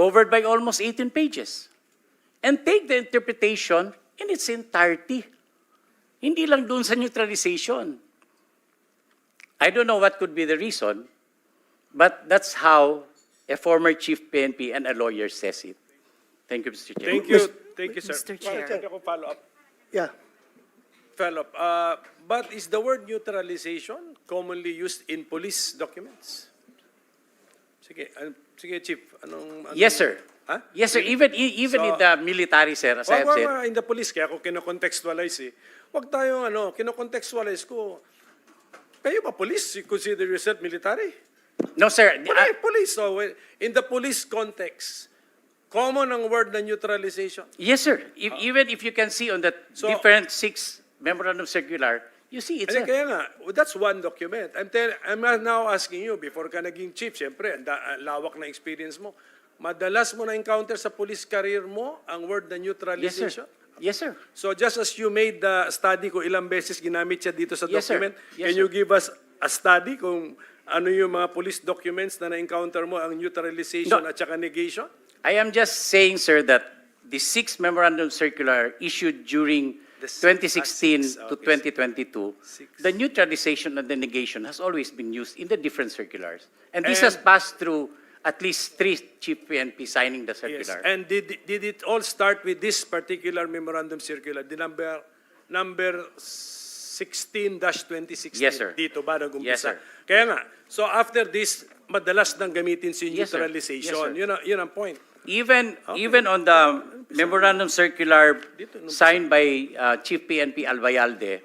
covered by almost 18 pages. And take the interpretation in its entirety. Hindi lang dun sa neutralization. I don't know what could be the reason, but that's how a former chief PNP and a lawyer says it. Thank you, Mr. Chair. Thank you, thank you, sir. Mr. Chair. Pwede ako follow up. Yeah. Follow up. Uh, but is the word neutralization commonly used in police documents? Sige, uh, sige, Chief. Anong, anong Yes, sir. Ha? Yes, sir. Even, e- even So- in the military, sir, as I Wag, have wag, said. wag, in the police, kaya ako kinokontextualize eh. Huwag tayong ano, kinokontextualize ko. Kayo ba police? You consider yourself military? No, sir. Wala eh, police. So, when- in the police context, common ang word na neutralization. Yes, sir. If, even if you can see on the Ah. So- different six memorandum circular, you see it's Hindi, a, kaya nga, well, that's one document. I'm, tell, I'm now asking you, before ka naging chief, siyempre, ang lawak na experience mo, madalas mo na-encounter sa police career mo ang word na yes, neutralization? sir. Yes, sir. So just as you made the study ko ilang beses ginamit siya dito sa Yes, sir. document, Yes, can you sir. give us a study kung ano yung mga police documents na na-encounter mo ang neutralization No. at saka negation? I am just saying, sir, that the sixth memorandum circular issued during six- 2016 ah, six, to okay. 2022, Six. the neutralization and the negation has always been used in the different circulars. And this And- has passed through at least three chief PNP signing the Yes. circular. And did, did it all start with this particular memorandum circular, the number, number 16-2016? Yes, sir. Dito ba nag-umpisa? Yes, sir. Kaya nga, so after this, madalas nang gamitin si Yes, sir. neutralization. Yes, sir. Yun, ang- yun ang point. Even, even on the memorandum circular signed by uh, Chief PNP Albayalde,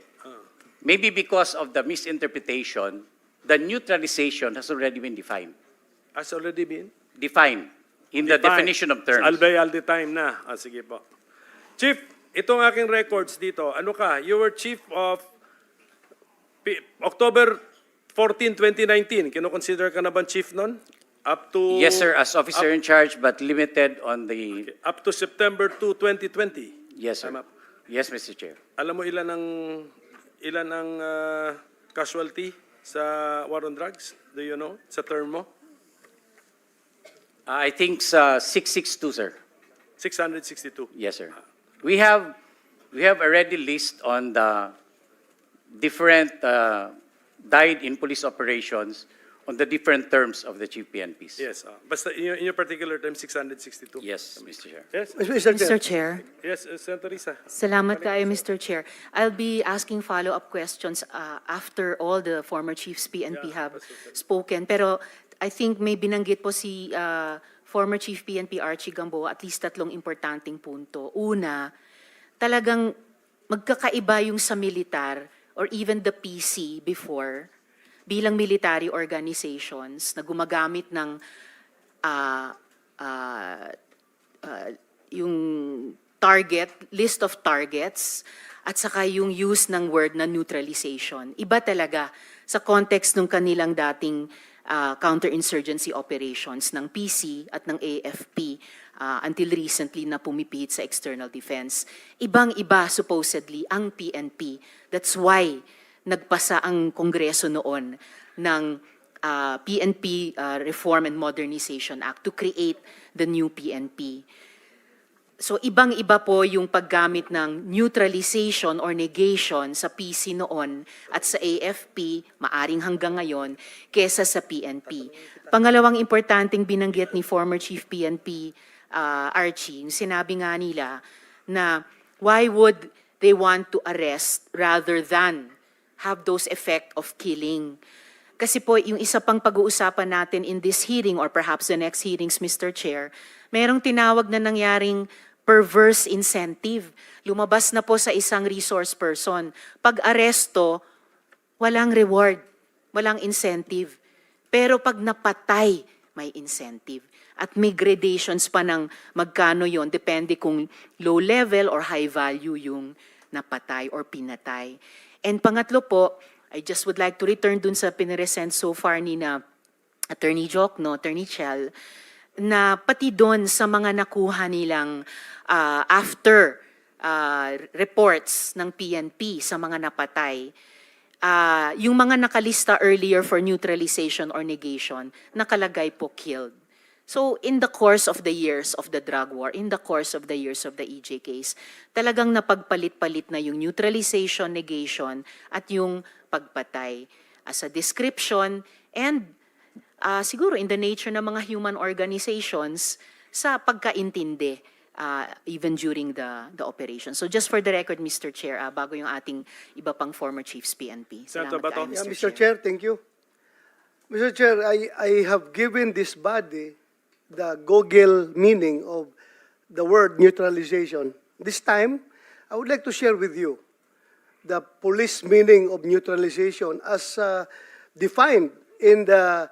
maybe because of the misinterpretation, the neutralization has already been defined. Has already been? Defined in the definition of terms. Albay all the time na. Ah, sige po. Chief, itong aking records dito, ano ka? You were chief of P- October 14, 2019. Kino-consider ka na bang chief nun? Up to... Yes, sir, as officer in charge, but limited on the, Up to September 2, 2020. yes, sir. Tama. Yes, Mr. Chair. Alam mo ilan ang ilan ang ah, casualty sa war on drugs? Do you know? Sa term mo? I think uh, 662, sir. 662. Yes, sir. We have, we have already list on the different uh, died in police operations on the different terms of the chief PNPs. Yes. ah. basta in your, in your particular term, 662. Yes, Mr. Chair. Yes. Mr. Mr. Chair. Chair. Yes, uh, Senator Risa. Salamat kayo, Mr. Chair. I'll be asking follow-up questions uh, after all the former chiefs PNP Yeah, have spoken. Pero I think may binanggit po si uh, former Chief PNP Archie Gamboa at least tatlong importanteng punto. Una, talagang magkakaiba yung sa militar or even the PC before bilang military organizations na gumagamit ng ah, ah, uh, yung target, list of targets, at saka yung use ng word na neutralization. Iba talaga sa context ng kanilang dating uh, counterinsurgency operations ng PC at ng AFP uh, until recently na pumipihit sa external defense. Ibang-iba supposedly ang PNP. That's why nagpasa ang Kongreso noon ng uh, PNP uh, Reform and Modernization Act to create the new PNP. So ibang-iba po yung paggamit ng neutralization or negation sa PC noon at sa AFP, maaring hanggang ngayon, kesa sa PNP. Pangalawang importanteng binanggit ni former Chief PNP uh, Archie, yung sinabi nga nila na why would they want to arrest rather than have those effect of killing? Kasi po, yung isa pang pag-uusapan natin in this hearing or perhaps the next hearings, Mr. Chair, merong tinawag na nangyaring perverse incentive. Lumabas na po sa isang resource person. Pag aresto, walang reward, walang incentive. Pero pag napatay, may incentive. At may gradations pa ng magkano yon depende kung low level or high value yung napatay or pinatay. And pangatlo po, I just would like to return dun sa piniresent so far ni na Attorney Jokno, Attorney Chell, na pati doon sa mga nakuha nilang ah, after ah, reports ng PNP sa mga napatay, ah, yung mga nakalista earlier for neutralization or negation, nakalagay po killed. So in the course of the years of the drug war, in the course of the years of the EJ case, talagang napagpalit-palit na yung neutralization, negation, at yung pagpatay as a description and ah, siguro in the nature ng mga human organizations sa pagkaintindi ah, even during the the operation. So just for the record, Mr. Chair, ah, bago yung ating iba pang former chiefs PNP. Senator Salamat Bato. tayo, Yeah, Mr. Chair, thank you. Mr. Chair, I, I have given this body the Google meaning of the word neutralization. This time, I would like to share with you the police meaning of neutralization as uh, defined in the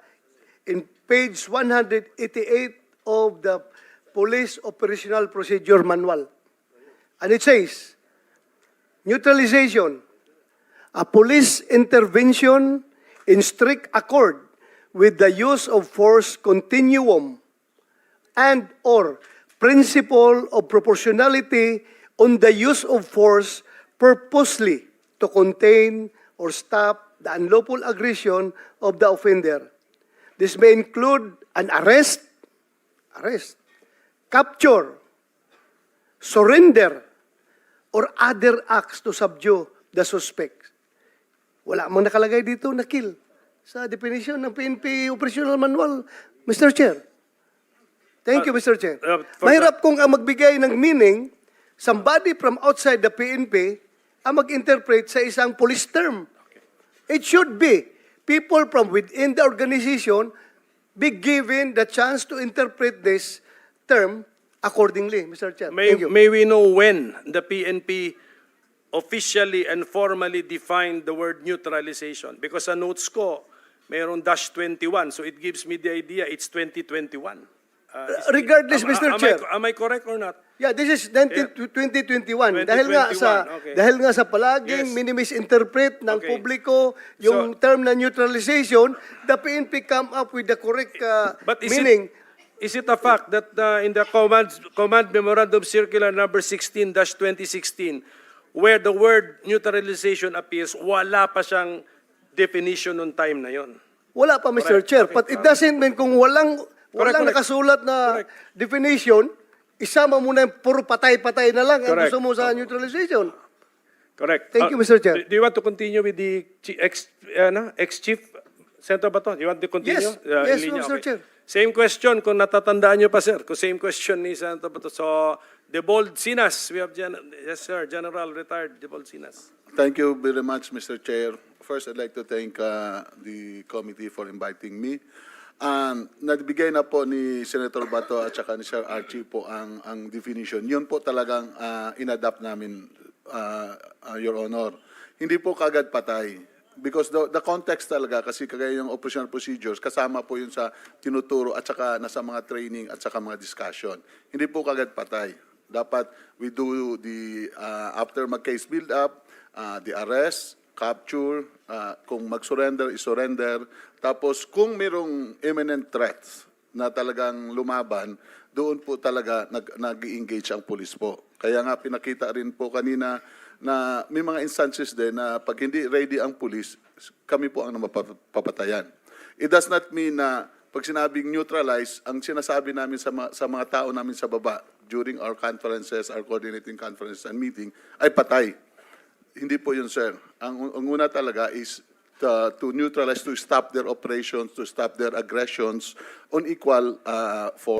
in page 188 of the Police Operational Procedure Manual. And it says, neutralization a police intervention in strict accord with the use of force continuum and or principle of proportionality on the use of force purposely to contain or stop the unlawful aggression of the offender. This may include an arrest, arrest, capture, surrender, or other acts to subdue the suspect. Wala mang nakalagay dito na kill sa definition ng PNP Operational Manual, Mr. Chair. Thank you, Mr. Chair. uh, Mahirap kung ang magbigay ng meaning, somebody from outside the PNP ang mag-interpret sa isang police term. It should be people from within the organization be given the chance to interpret this term accordingly, Mr. Chair. May, Thank you. may we know when the PNP officially and formally defined the word neutralization? Because sa notes ko, mayroon dash 21, so it gives me the idea it's 2021. Uh, regardless, am- Mr. am I- Chair. Am I correct or not? Yeah, this is 19, 2021. Dahil nga sa 2021, okay. dahil nga sa palaging Yes. minimisinterpret ng Okay. publiko yung So- term na neutralization, the PNP come up with the correct uh, But is meaning. it, is it a fact that uh, in the command, command memorandum circular number 16-2016, where the word neutralization appears, wala pa siyang definition nung time na yon? Wala pa, Mr. Correct. Chair. Okay. But it doesn't mean kung walang, Correct, walang correct. nakasulat na Correct. definition, isama mo na yung puro patay-patay na lang ang Correct. gusto mo sa neutralization. Correct. Thank Uh, you, Mr. Chair. Do, do you want to continue with the chi- ex, ano, ex-chief Senator Baton? You want to continue? Yes. Uh, Yes, in linya, Mr. Chair. Same question, kung natatandaan niyo pa, sir. Kung same question ni Senator Baton. So, the bold Sinas, we have, gen- yes, sir, General retired the bold Sinas. Thank you very much, Mr. Chair. First, I'd like to thank uh, the committee for inviting me. Um, nagbigay na po ni Senator Bato at saka ni Sir Archie po ang, ang definition. Yun po talagang uh, inadapt namin, uh, uh, Your Honor. Hindi po kagad patay. Because the, the context talaga, kasi kagaya yung operational procedures, kasama po yun sa tinuturo at saka nasa mga training at saka mga discussion. Hindi po kagad patay. Dapat we do the, uh, after mag-case build up, uh, the arrest, capture, uh, kung mag-surrender, is-surrender. Tapos kung merong imminent threats na talagang lumaban, doon po talaga nag, nag-engage ang police po. Kaya nga pinakita rin po kanina na may mga instances din na pag hindi ready ang police, kami po ang mapapatayan. It does not mean na pag sinabing neutralize, ang sinasabi namin sa, ma- sa mga tao namin sa baba during our conferences, our coordinating conferences and meeting, ay patay. Hindi po yun, sir. Ang, ang una talaga is to, to neutralize, to stop their operations, to stop their aggressions on equal uh, for